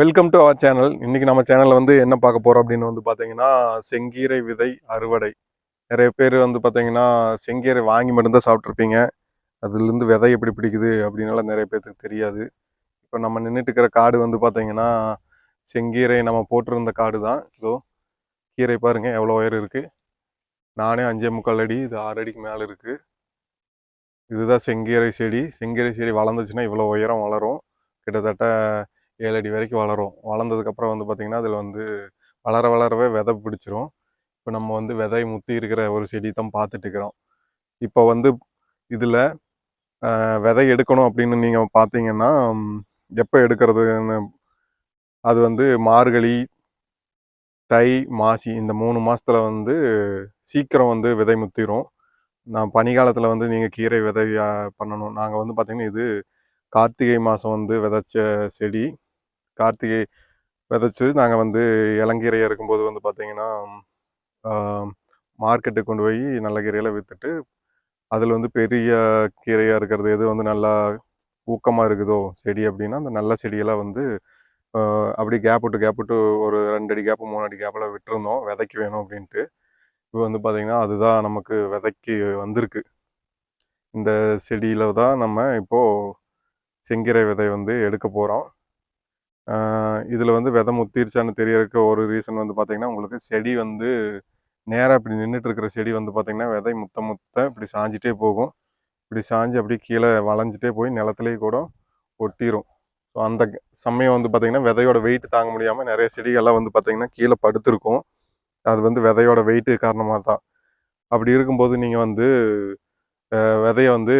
Welcome to our channel இன்றைக்கி நம்ம சேனலில் வந்து என்ன பார்க்க போகிறோம் அப்படின்னு வந்து பார்த்தீங்கன்னா செங்கீரை விதை அறுவடை. நிறைய பேர் வந்து பார்த்தீங்கன்னா செங்கீரை வாங்கி மட்டும்தான் சாப்பிட்ருப்பீங்க அதுலேருந்து விதை எப்படி பிடிக்குது அப்படின்னால நிறைய பேர்த்துக்கு தெரியாது. இப்போ நம்ம நின்றுட்டுக்கிற காடு வந்து பார்த்தீங்கன்னா செங்கீரை நம்ம போட்டிருந்த காடு தான் இதோ கீரை பாருங்கள் எவ்வளோ உயரம் இருக்குது நானே அஞ்சே முக்கால் அடி இது ஆறு அடிக்கு மேலே இருக்குது இதுதான் செங்கீரை செடி. செங்கீரை செடி வளர்ந்துச்சுன்னா இவ்வளோ உயரம் வளரும். கிட்டத்தட்ட ஏழு அடி வரைக்கும் வளரும். வளர்ந்ததுக்கப்புறம் வந்து பார்த்திங்கன்னா அதில் வந்து வளர வளரவே விதை பிடிச்சிரும். இப்போ நம்ம வந்து விதை முத்தி இருக்கிற ஒரு செடி தான் பார்த்துட்டு இருக்கிறோம். இப்போ வந்து இதில் விதை எடுக்கணும் அப்படின்னு நீங்கள் பார்த்தீங்கன்னா எப்போ எடுக்கிறதுன்னு அது வந்து மார்கழி தை மாசி இந்த மூணு மாதத்தில் வந்து சீக்கிரம் வந்து விதை முத்திரும். நான் பனிகாலத்தில் வந்து நீங்கள் கீரை விதை பண்ணணும். நாங்கள் வந்து பார்த்திங்கன்னா இது கார்த்திகை மாதம் வந்து விதைச்ச செடி. கார்த்திகை விதைச்சி நாங்கள் வந்து இளங்கீரையாக இருக்கும்போது வந்து பார்த்தீங்கன்னா மார்க்கெட்டுக்கு கொண்டு போய் நல்ல கீரையில் விற்றுட்டு அதில் வந்து பெரிய கீரையாக இருக்கிறது எது வந்து நல்லா ஊக்கமாக இருக்குதோ செடி அப்படின்னா அந்த நல்ல செடியெல்லாம் வந்து அப்படி கேப் விட்டு கேப் விட்டு ஒரு ரெண்டு அடி கேப்பு மூணு அடி கேப்பில் விட்டுருந்தோம். விதைக்கு வேணும் அப்படின்ட்டு. இப்போ வந்து பார்த்திங்கன்னா அதுதான் நமக்கு விதைக்கு வந்திருக்கு. இந்த செடியில் தான் நம்ம இப்போது செங்கீரை விதை வந்து எடுக்க போகிறோம் இதில் வந்து விதை முத்திருச்சான்னு தெரியறதுக்கு ஒரு ரீசன் வந்து பார்த்திங்கன்னா உங்களுக்கு செடி வந்து நேராக இப்படி நின்றுட்டு இருக்கிற செடி வந்து பார்த்திங்கன்னா விதை முத்த முத்த இப்படி சாஞ்சிட்டே போகும். இப்படி சாஞ்சு அப்படியே கீழே வளைஞ்சிட்டே போய் நிலத்துலேயே கூட ஒட்டிரும். ஸோ அந்த க- சமயம் வந்து பார்த்திங்கன்னா விதையோட வெயிட் தாங்க முடியாமல் நிறைய செடிகள்லாம் வந்து பார்த்திங்கன்னா கீழே படுத்துருக்கும். அது வந்து விதையோட வெயிட்டு காரணமாக தான். அப்படி இருக்கும்போது நீங்கள் வந்து விதையை வந்து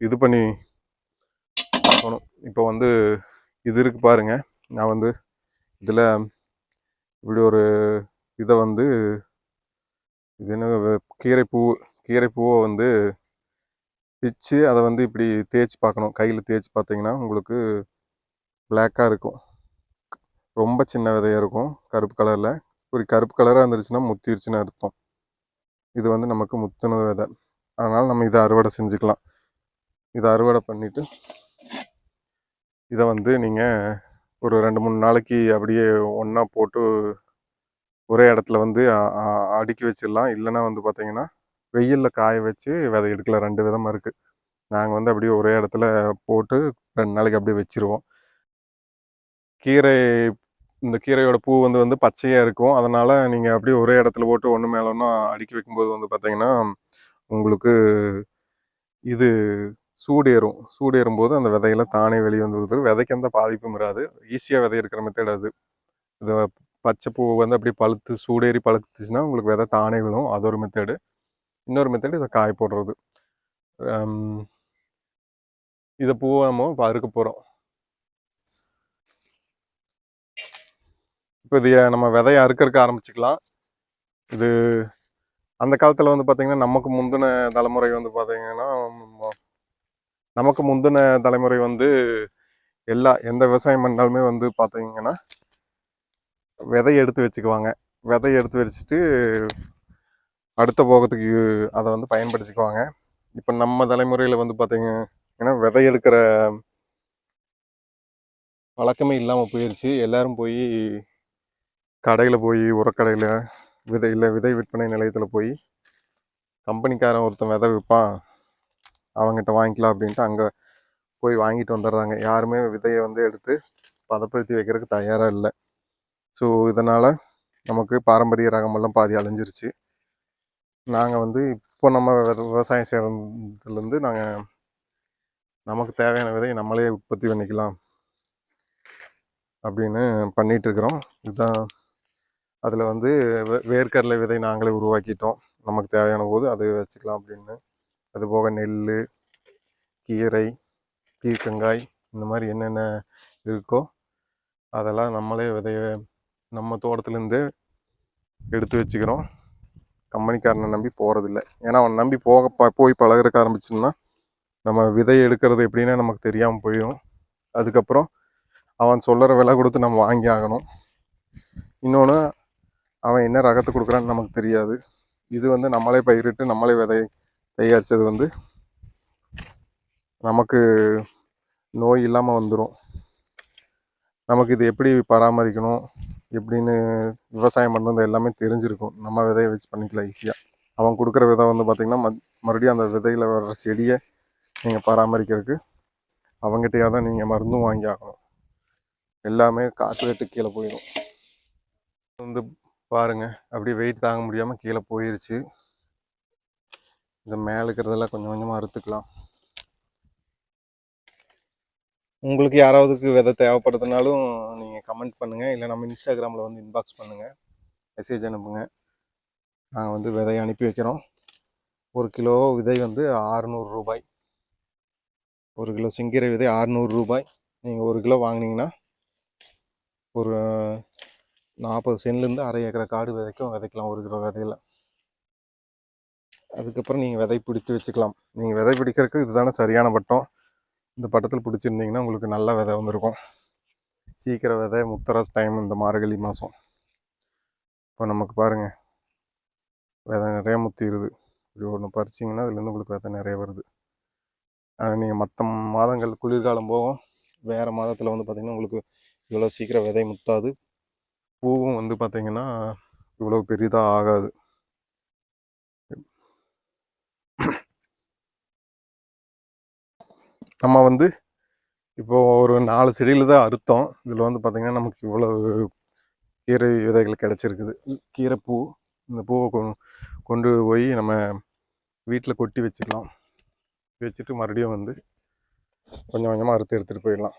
இது பண்ணி இப்போ வந்து இது இருக்குது பாருங்க. நான் வந்து இதில் இப்படி ஒரு இதை வந்து இது என்ன கீரைப்பூ கீரைப்பூவை வந்து பிச்சு அதை வந்து இப்படி தேய்ச்சி பார்க்கணும். கையில் தேய்ச்சி பார்த்தீங்கன்னா உங்களுக்கு பிளாக்காக இருக்கும். ரொம்ப சின்ன விதையாக இருக்கும். கருப்பு கலரில் ஒரு கருப்பு கலராக இருந்துருச்சுன்னா முத்திருச்சுன்னு அர்த்தம். இது வந்து நமக்கு முத்துன விதை. அதனால் நம்ம இதை அறுவடை செஞ்சுக்கலாம். இதை அறுவடை பண்ணிவிட்டு இதை வந்து நீங்கள் ஒரு ரெண்டு மூணு நாளைக்கு அப்படியே ஒன்றா போட்டு ஒரே இடத்துல வந்து அடுக்கி வச்சிடலாம். இல்லைன்னா வந்து பார்த்தீங்கன்னா வெயிலில் காய வச்சு விதை எடுக்கலாம் ரெண்டு விதமாக இருக்குது நாங்கள் வந்து அப்படியே ஒரே இடத்துல போட்டு ரெண்டு நாளைக்கு அப்படியே வச்சிருவோம். கீரை இந்த கீரையோட பூ வந்து வந்து பச்சையாக இருக்கும். அதனால் நீங்கள் அப்படியே ஒரே இடத்துல போட்டு ஒன்று மேலே ஒன்றா அடுக்கி வைக்கும்போது வந்து பார்த்தீங்கன்னா உங்களுக்கு இது சூடேறும். சூடேறும் போது அந்த விதையெல்லாம் தானே வெளியே வந்து விதைக்கு எந்த பாதிப்பும் வராது. ஈஸியாக விதை எடுக்கிற மெத்தட் அது. இது பச்சை பூ வந்து அப்படியே பழுத்து சூடேறி பழுத்துச்சுன்னா உங்களுக்கு விதை தானே விழும். அது ஒரு மெத்தேடு இன்னொரு மெத்தேடு இதை காய போடுறது. இதை பூவை நம்ம இப்போ அறுக்க போகிறோம் இப்போ இது நம்ம விதையை அறுக்கறக்க ஆரம்பிச்சுக்கலாம். இது அந்த காலத்தில் வந்து பார்த்திங்கன்னா நமக்கு முந்தின தலைமுறை வந்து பார்த்திங்கன்னா நமக்கு முந்தின தலைமுறை வந்து எல்லா எந்த விவசாயம் பண்ணாலுமே வந்து பார்த்தீங்கன்னா விதை எடுத்து வச்சுக்குவாங்க. விதை எடுத்து வச்சுட்டு அடுத்த போகத்துக்கு அதை வந்து பயன்படுத்திக்குவாங்க. இப்போ நம்ம தலைமுறையில் வந்து பார்த்தீங்கன்னா விதை எடுக்கிற வழக்கமே இல்லாமல் போயிடுச்சு எல்லோரும் போய் கடையில் போய் உரக்கடையில் விதை இல்லை விதை விற்பனை நிலையத்தில் போய் கம்பெனிக்காரன் ஒருத்தன் விதை விற்பான். அவங்ககிட்ட வாங்கிக்கலாம் அப்படின்ட்டு அங்கே போய் வாங்கிட்டு வந்துடுறாங்க யாருமே விதையை வந்து எடுத்து பதப்படுத்தி வைக்கிறதுக்கு தயாராக இல்லை. ஸோ இதனால் நமக்கு பாரம்பரிய ரகமெல்லாம் பாதி அழிஞ்சிருச்சு. நாங்கள் வந்து இப்போ நம்ம விவசாயம் செய்கிறதுலேருந்து நாங்கள் நமக்கு தேவையான விதையை நம்மளே உற்பத்தி பண்ணிக்கலாம் அப்படின்னு பண்ணிகிட்ருக்குறோம் இதுதான் அதில் வந்து வே- வேர்க்கடலை விதை நாங்களே உருவாக்கிட்டோம். நமக்கு தேவையான போது அதை வச்சுக்கலாம் அப்படின்னு அதுபோக நெல் கீரை பீர்க்கங்காய் இந்த மாதிரி என்னென்ன இருக்கோ அதெல்லாம் நம்மளே விதைய நம்ம தோட்டத்துலேருந்து எடுத்து வச்சுக்கிறோம். கம்பெனிக்காரனை நம்பி போகிறதில்ல ஏன்னா அவன் நம்பி போக ப- போய் பழகிறக்க ஆரம்பிச்சோம்னா நம்ம விதை எடுக்கிறது எப்படின்னா நமக்கு தெரியாமல் போயிடும் அதுக்கப்புறம் அவன் சொல்கிற விலை கொடுத்து நம்ம வாங்கி ஆகணும். இன்னொன்று அவன் என்ன ரகத்தை கொடுக்குறான்னு நமக்கு தெரியாது. இது வந்து நம்மளே பயிரிட்டு நம்மளே விதை தயாரித்தது வந்து நமக்கு நோய் இல்லாமல் வந்துடும் நமக்கு இது எப்படி பராமரிக்கணும்? எப்படின்னு விவசாயம் பண்ணுறது எல்லாமே தெரிஞ்சிருக்கும். நம்ம விதையை வச்சு பண்ணிக்கலாம் ஈஸியாக அவன் கொடுக்குற விதை வந்து பார்த்திங்கன்னா மத் மறுபடியும் அந்த விதையில் வர்ற செடியை நீங்கள் பராமரிக்கிறதுக்கு அவங்ககிட்டயே தான் நீங்கள் மருந்தும் வாங்கி ஆகணும். எல்லாமே காற்று வெட்டு கீழே போயிடும் வந்து பாருங்கள் அப்படியே வெயிட் தாங்க முடியாமல் கீழே போயிருச்சு. இந்த மேலே இருக்கிறதெல்லாம் கொஞ்சம் கொஞ்சமாக அறுத்துக்கலாம். உங்களுக்கு யாராவதுக்கு விதை தேவைப்படுதுனாலும் நீங்கள் கமெண்ட் பண்ணுங்கள் இல்லை நம்ம இன்ஸ்டாகிராமில் வந்து இன்பாக்ஸ் பண்ணுங்கள் மெசேஜ் அனுப்புங்க. நாங்கள் வந்து விதையை அனுப்பி வைக்கிறோம். ஒரு கிலோ விதை வந்து 600 ரூபாய். ஒரு கிலோ செங்கீரை விதை 600 ரூபாய். நீங்கள் ஒரு கிலோ வாங்குனீங்கன்னா ஒரு நாற்பது சென்ட்லேருந்து அரை ஏக்கரை காடு விதைக்கும் விதைக்கலாம் ஒரு கிலோ விதையில. அதுக்கப்புறம் நீங்கள் விதை பிடிச்சி வச்சுக்கலாம். நீங்கள் விதை பிடிக்கிறதுக்கு இதுதானே சரியான பட்டம் இந்த பட்டத்தில் பிடிச்சிருந்தீங்கன்னா உங்களுக்கு நல்ல விதை வந்திருக்கும். சீக்கிரம் விதை முத்துற டைம் இந்த மார்கழி மாதம் இப்போ நமக்கு பாருங்கள் விதை நிறைய முத்திடுது இப்படி ஒன்று பறிச்சிங்கன்னா அதுலேருந்து உங்களுக்கு விதை நிறைய வருது. ஆனால் நீங்கள் மற்ற மாதங்கள் குளிர்காலம் போகும். வேறு மாதத்தில் வந்து பார்த்திங்கன்னா உங்களுக்கு இவ்வளோ சீக்கிரம் விதை முத்தாது. பூவும் வந்து பார்த்திங்கன்னா இவ்வளோ பெரிதாக ஆகாது. நம்ம வந்து இப்போ ஒரு நாலு செடியில் தான் அறுத்தோம். இதில் வந்து பார்த்திங்கன்னா நமக்கு இவ்வளோ கீரை விதைகள் கிடச்சிருக்குது. கீரை பூ இந்த பூவை கொ- கொண்டு போய் நம்ம வீட்டில் கொட்டி வச்சுக்கலாம். வச்சுட்டு மறுபடியும் வந்து கொஞ்சம் கொஞ்சமாக அறுத்து எடுத்துகிட்டு போயிடலாம்.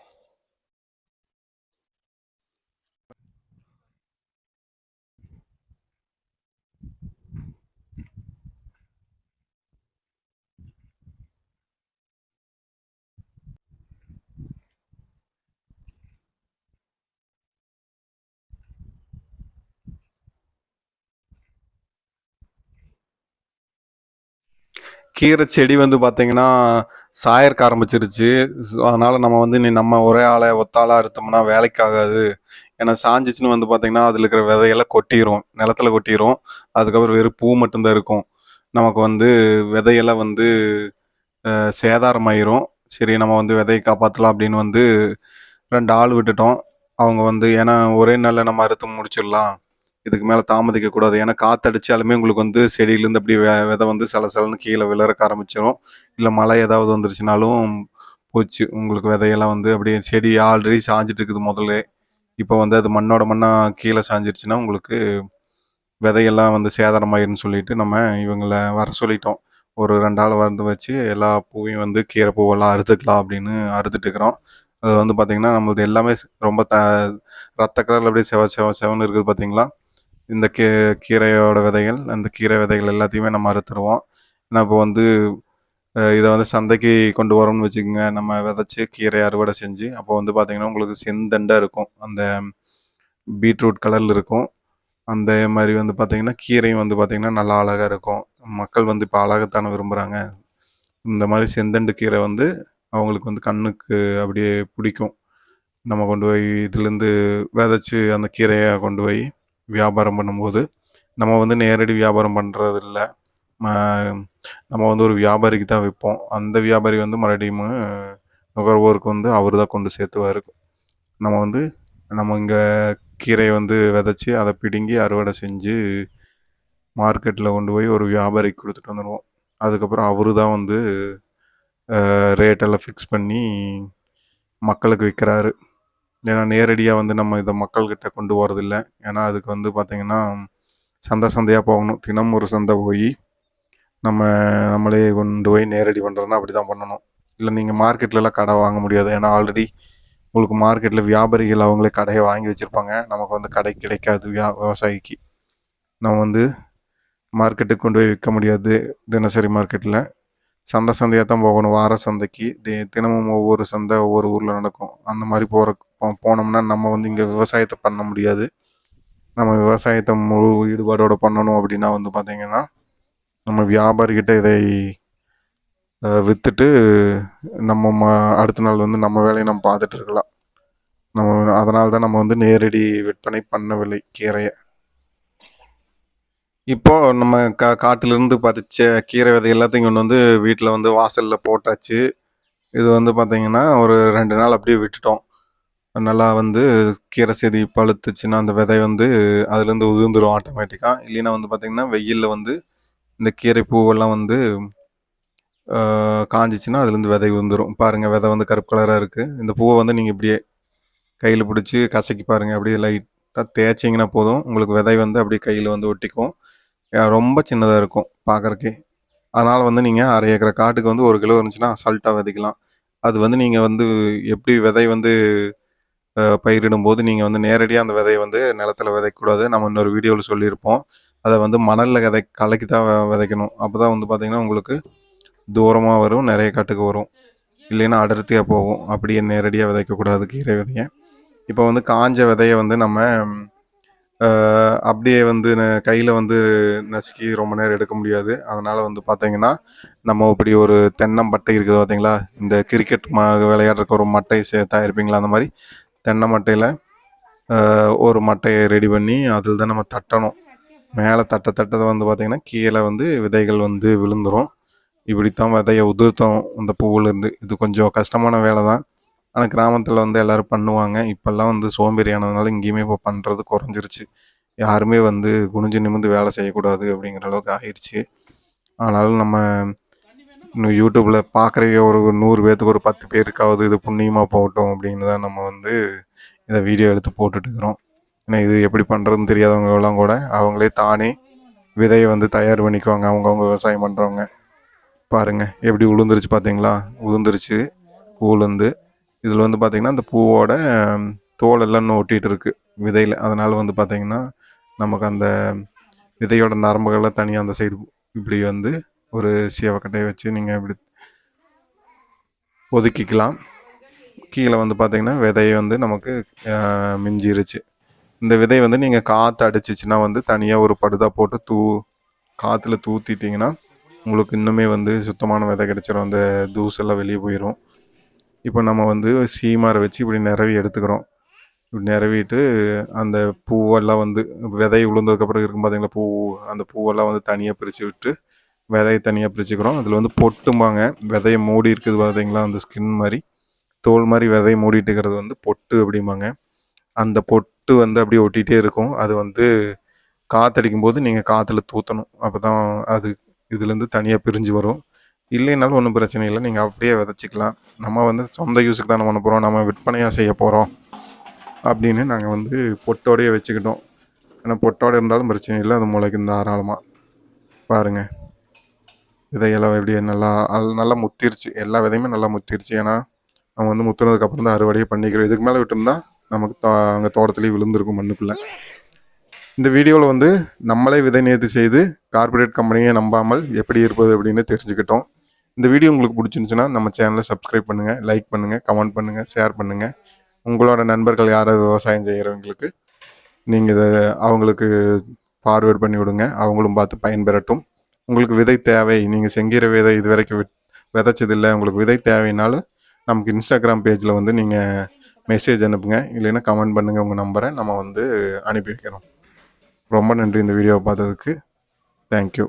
கீரை செடி வந்து பார்த்தீங்கன்னா சாயர்க்க ஆரம்பிச்சிருச்சு. ஸோ அதனால் நம்ம வந்து நீ நம்ம ஒரே ஆளை ஒத்தாளாக அறுத்தோம்னா வேலைக்கு ஆகாது ஏன்னா சாஞ்சிச்சுன்னு வந்து பார்த்தீங்கன்னா அதில் இருக்கிற விதையெல்லாம் கொட்டிடும் நிலத்துல கொட்டிடும் அதுக்கப்புறம் வெறும் பூ மட்டும்தான் இருக்கும். நமக்கு வந்து விதையெல்லாம் வந்து சேதாரமாயிரும். சரி நம்ம வந்து விதையை காப்பாற்றலாம் அப்படின்னு வந்து ரெண்டு ஆள் விட்டுட்டோம். அவங்க வந்து ஏன்னா ஒரே நாளில் நம்ம அறுத்து முடிச்சிடலாம். இதுக்கு மேலே தாமதிக்க கூடாது. ஏன்னா காத்தடிச்சாலுமே உங்களுக்கு வந்து செடியிலேருந்து அப்படி வெ- விதை வந்து சலசலன்னு கீழே விழறக்க ஆரம்பிச்சிடும் இல்லை மழை ஏதாவது வந்துருச்சுனாலும் போச்சு. உங்களுக்கு விதையெல்லாம் வந்து அப்படியே செடி ஆல்ரெடி சாஞ்சிட்டு இருக்குது முதல்ல. இப்போ வந்து அது மண்ணோட மண்ணாக கீழே சாஞ்சிருச்சுன்னா உங்களுக்கு விதையெல்லாம் வந்து சேதாரமாயிருன்னு சொல்லிட்டு நம்ம இவங்களை வர சொல்லிட்டோம். ஒரு ரெண்டு ஆள் வந்து வச்சு எல்லா பூவையும் வந்து கீரை பூவெல்லாம் அறுத்துக்கலாம் அப்படின்னு அறுத்துட்டு இருக்கிறோம். அது வந்து பார்த்திங்கன்னா நம்மளது எல்லாமே ரொம்ப த ரத்த கலரில் அப்படியே செவ செவ செவன்னு இருக்குது பார்த்தீங்களா இந்த கீ கீரையோட விதைகள் அந்த கீரை விதைகள் எல்லாத்தையுமே நம்ம அறுத்துருவோம். ஏன்னா இப்போ வந்து இதை வந்து சந்தைக்கு கொண்டு வரோம்னு வச்சுக்கோங்க நம்ம விதைச்சி கீரை அறுவடை செஞ்சு அப்போ வந்து பார்த்திங்கன்னா உங்களுக்கு செந்தண்டாக இருக்கும். அந்த பீட்ரூட் கலரில் இருக்கும். அந்த மாதிரி வந்து பார்த்திங்கன்னா கீரையும் வந்து பார்த்திங்கன்னா நல்லா அழகாக இருக்கும். மக்கள் வந்து இப்போ அழகத்தான விரும்புகிறாங்க இந்த மாதிரி செந்தண்டு கீரை வந்து அவங்களுக்கு வந்து கண்ணுக்கு அப்படியே பிடிக்கும். நம்ம கொண்டு போய் இதுலேருந்து விதைச்சி அந்த கீரையை கொண்டு போய் வியாபாரம் பண்ணும்போது நம்ம வந்து நேரடி வியாபாரம் பண்ணுறது இல்லை நம்ம வந்து ஒரு வியாபாரிக்கு தான் விற்போம் அந்த வியாபாரி வந்து மறுபடியும் நுகர்வோருக்கு வந்து அவர் தான் கொண்டு சேர்த்துவார். நம்ம வந்து நம்ம இங்கே கீரையை வந்து விதைச்சி அதை பிடுங்கி அறுவடை செஞ்சு மார்க்கெட்டில் கொண்டு போய் ஒரு வியாபாரிக்கு கொடுத்துட்டு வந்துடுவோம் அதுக்கப்புறம் அவரு தான் வந்து ரேட்டெல்லாம் ஃபிக்ஸ் பண்ணி மக்களுக்கு விற்கிறாரு ஏன்னா நேரடியாக வந்து நம்ம இதை மக்கள்கிட்ட கொண்டு போகிறதில்ல ஏன்னா அதுக்கு வந்து பார்த்திங்கன்னா சந்தை சந்தையாக போகணும். தினம் ஒரு சந்தை போய் நம்ம நம்மளே கொண்டு போய் நேரடி பண்ணுறோன்னா அப்படி தான் பண்ணணும். இல்லை நீங்கள் மார்க்கெட்லலாம் கடை வாங்க முடியாது. ஏன்னா ஆல்ரெடி உங்களுக்கு மார்க்கெட்டில் வியாபாரிகள் அவங்களே கடையை வாங்கி வச்சுருப்பாங்க. நமக்கு வந்து கடை கிடைக்காது வியா விவசாயிக்கு. நம்ம வந்து மார்க்கெட்டுக்கு கொண்டு போய் விற்க முடியாது தினசரி மார்க்கெட்டில் சந்தை சந்தையாக தான் போகணும். வார சந்தைக்கு. தினமும் ஒவ்வொரு சந்தை ஒவ்வொரு ஊரில் நடக்கும். அந்த மாதிரி போகிற போனோம்னா நம்ம வந்து இங்கே விவசாயத்தை பண்ண முடியாது. நம்ம விவசாயத்தை முழு ஈடுபாடோடு பண்ணணும் அப்படின்னா வந்து பார்த்திங்கன்னா நம்ம வியாபாரிக்கிட்ட இதை விற்றுட்டு நம்ம ம அடுத்த நாள் வந்து நம்ம வேலையை நம்ம பார்த்துட்டு இருக்கலாம். நம்ம அதனால தான் நம்ம வந்து நேரடி விற்பனை பண்ணவில்லை கீரையை. இப்போ நம்ம கா காட்டிலிருந்து பறித்த கீரை விதை எல்லாத்தையும் கொண்டு வந்து வீட்டில் வந்து வாசலில் போட்டாச்சு. இது வந்து பார்த்தீங்கன்னா ஒரு ரெண்டு நாள் அப்படியே விட்டுட்டோம். நல்லா வந்து கீரை செடி பழுத்துச்சுன்னா அந்த விதை வந்து அதுலேருந்து உதிர்ந்துடும் ஆட்டோமேட்டிக்காக இல்லைன்னா வந்து பார்த்திங்கன்னா வெயிலில் வந்து இந்த கீரை பூவெல்லாம் வந்து காஞ்சிச்சுன்னா அதுலேருந்து விதை உதிர்ந்துடும் பாருங்கள் விதை வந்து கருப்பு கலராக இருக்குது இந்த பூவை வந்து நீங்கள் இப்படியே கையில் பிடிச்சி கசக்கி பாருங்கள் அப்படியே லைட்டாக தேய்ச்சிங்கன்னா போதும். உங்களுக்கு விதை வந்து அப்படியே கையில் வந்து ஒட்டிக்கும். ரொம்ப சின்னதாக இருக்கும் பார்க்குறக்கே அதனால் வந்து நீங்கள் அரை ஏக்கரை காட்டுக்கு வந்து ஒரு கிலோ இருந்துச்சுன்னா அசால்ட்டாக விதைக்கலாம். அது வந்து நீங்கள் வந்து எப்படி விதை வந்து பயிரிடும் பயிரிடும்போது நீங்கள் வந்து நேரடியாக அந்த விதையை வந்து நிலத்துல விதைக்கக்கூடாது. நம்ம இன்னொரு வீடியோவில் சொல்லியிருப்போம். அதை வந்து மணலில் விதை கலக்கி தான் விதைக்கணும். அப்போ தான் வந்து பார்த்திங்கன்னா உங்களுக்கு தூரமாக வரும் நிறைய காட்டுக்கு வரும். இல்லைன்னா அடர்த்தியாக போகும். அப்படியே நேரடியாக விதைக்கக்கூடாது கீரை விதையை. இப்போ வந்து காஞ்ச விதையை வந்து நம்ம அப்படியே வந்து கையில் வந்து நசுக்கி ரொம்ப நேரம் எடுக்க முடியாது. அதனால் வந்து பார்த்தீங்கன்னா நம்ம இப்படி ஒரு தென்னம்பட்டை இருக்குது பார்த்தீங்களா இந்த கிரிக்கெட் ம விளையாடுறக்கு ஒரு மட்டை சேர்த்தா இருப்பீங்களா? அந்த மாதிரி தென்னை மட்டையில் ஒரு மட்டையை ரெடி பண்ணி அதில் தான் நம்ம தட்டணும். மேலே தட்ட தட்டதை வந்து பார்த்திங்கன்னா கீழே வந்து விதைகள் வந்து விழுந்துரும். இப்படித்தான் விதையை உதிர்த்தோம். இந்த பூவிலேருந்து இது கொஞ்சம் கஷ்டமான வேலை தான். ஆனால் கிராமத்தில் வந்து எல்லோரும் பண்ணுவாங்க. இப்போல்லாம் வந்து சோம்பேறியானதுனால இங்கேயுமே இப்போ பண்ணுறது குறைஞ்சிருச்சு. யாருமே வந்து குனிஞ்சு நிமிர்ந்து வேலை செய்யக்கூடாது அப்படிங்கிற அளவுக்கு ஆயிடுச்சு ஆனாலும் நம்ம இன்னும் யூடியூப்பில் பார்க்குறவே ஒரு நூறு பேர்த்துக்கு ஒரு பத்து பேருக்காவது இது புண்ணியமாக போகட்டும் அப்படின்னு தான் நம்ம வந்து இந்த வீடியோ எடுத்து போட்டுட்டு இருக்கிறோம். ஏன்னா இது எப்படி பண்ணுறதுன்னு தெரியாதவங்க எல்லாம் கூட அவங்களே தானே விதையை வந்து தயார் பண்ணிக்குவாங்க. அவங்கவுங்க விவசாயம் பண்ணுறவங்க பாருங்கள் எப்படி உளுந்துருச்சு பார்த்தீங்களா உளுந்துருச்சு பூலேருந்து இதில் வந்து பார்த்திங்கன்னா அந்த பூவோட தோலெல்லாம் தோல் எல்லாம் இன்னும் ஒட்டிகிட்டு இருக்குது விதையில். அதனால் வந்து பார்த்திங்கன்னா நமக்கு அந்த விதையோட நரம்புகள்லாம் தனியாக அந்த சைடு இப்படி வந்து ஒரு சீவக்கட்டையை வச்சு நீங்கள் இப்படி ஒதுக்கிக்கலாம். கீழே வந்து பார்த்திங்கன்னா விதையை வந்து நமக்கு மிஞ்சிருச்சு. இந்த விதை வந்து நீங்கள் காற்று அடிச்சிச்சுன்னா வந்து தனியாக ஒரு படுதா போட்டு தூ காற்றுல தூத்திட்டிங்கன்னா உங்களுக்கு இன்னுமே வந்து சுத்தமான விதை கிடச்சிரும். அந்த தூசெல்லாம் வெளியே போயிடும் இப்போ நம்ம வந்து சீமாரை வச்சு இப்படி நிறவி எடுத்துக்கிறோம். இப்படி நிறவிட்டு அந்த பூவெல்லாம் வந்து விதை உளுந்ததுக்கப்புறம் இருக்கும் பார்த்தீங்களா பூ அந்த பூவெல்லாம் வந்து தனியாக பிரித்து விட்டு விதையை தனியாக பிரிச்சுக்கிறோம். அதில் வந்து பொட்டும்பாங்க. விதையை மூடி இருக்குது பார்த்தீங்களா அந்த ஸ்கின் மாதிரி. தோல் மாதிரி விதையை மூடிட்டு இருக்கிறது வந்து பொட்டு அப்படிம்பாங்க. அந்த பொட்டு வந்து அப்படியே ஒட்டிகிட்டே இருக்கும். அது வந்து காற்றடிக்கும் போது நீங்கள் காற்றுல தூற்றணும் அப்போ தான் அது இதுலேருந்து தனியாக பிரிஞ்சு வரும். இல்லைனாலும் ஒன்றும் பிரச்சனை இல்லை. நீங்கள் அப்படியே விதைச்சிக்கலாம். நம்ம வந்து சொந்த யூஸுக்கு தானே பண்ண போகிறோம் நம்ம விற்பனையாக செய்ய போகிறோம் அப்படின்னு நாங்கள் வந்து பொட்டோடையே வச்சுக்கிட்டோம். ஏன்னா பொட்டோட இருந்தாலும் பிரச்சனை இல்லை. அது முளைக்கும் தாராளமாக பாருங்கள் விதையெல்லாம் எப்படி நல்லா அல்- நல்லா முத்திருச்சு. எல்லா விதையுமே நல்லா முத்திருச்சு. ஏன்னா நம்ம வந்து முத்துனதுக்கப்புறம் தான் அறுவடையே பண்ணிக்கிறோம். இதுக்கு மேலே விட்டுருந்தா நமக்கு தோ அங்கே தோட்டத்துலேயே விழுந்திருக்கும் மண்ணுக்குள்ளே. இந்த வீடியோவில் வந்து நம்மளே விதை நேர்த்தி செய்து கார்ப்பரேட் கம்பெனியை நம்பாமல் எப்படி இருப்பது அப்படின்னு தெரிஞ்சுக்கிட்டோம். இந்த வீடியோ உங்களுக்கு பிடிச்சிருந்துச்சுன்னா நம்ம சேனலை சப்ஸ்கிரைப் பண்ணுங்கள் லைக் பண்ணுங்கள் கமெண்ட் பண்ணுங்கள் ஷேர் பண்ணுங்கள் உங்களோட நண்பர்கள் யாராவது விவசாயம் செய்கிறவங்களுக்கு நீங்கள் இதை அவங்களுக்கு ஃபார்வேர்ட் பண்ணி விடுங்க. அவங்களும் பார்த்து பயன்பெறட்டும். உங்களுக்கு விதை தேவை நீங்கள் செங்கிற விதை இது வரைக்கும் வித் விதைச்சதில்லை. உங்களுக்கு விதை தேவைனாலும் நமக்கு இன்ஸ்டாகிராம் பேஜில் வந்து நீங்கள் மெசேஜ் அனுப்புங்க. இல்லைன்னா கமெண்ட் பண்ணுங்கள் உங்கள் நம்பரை நம்ம வந்து அனுப்பி வைக்கிறோம். ரொம்ப நன்றி இந்த வீடியோவை பார்த்ததுக்கு. தேங்க்யூ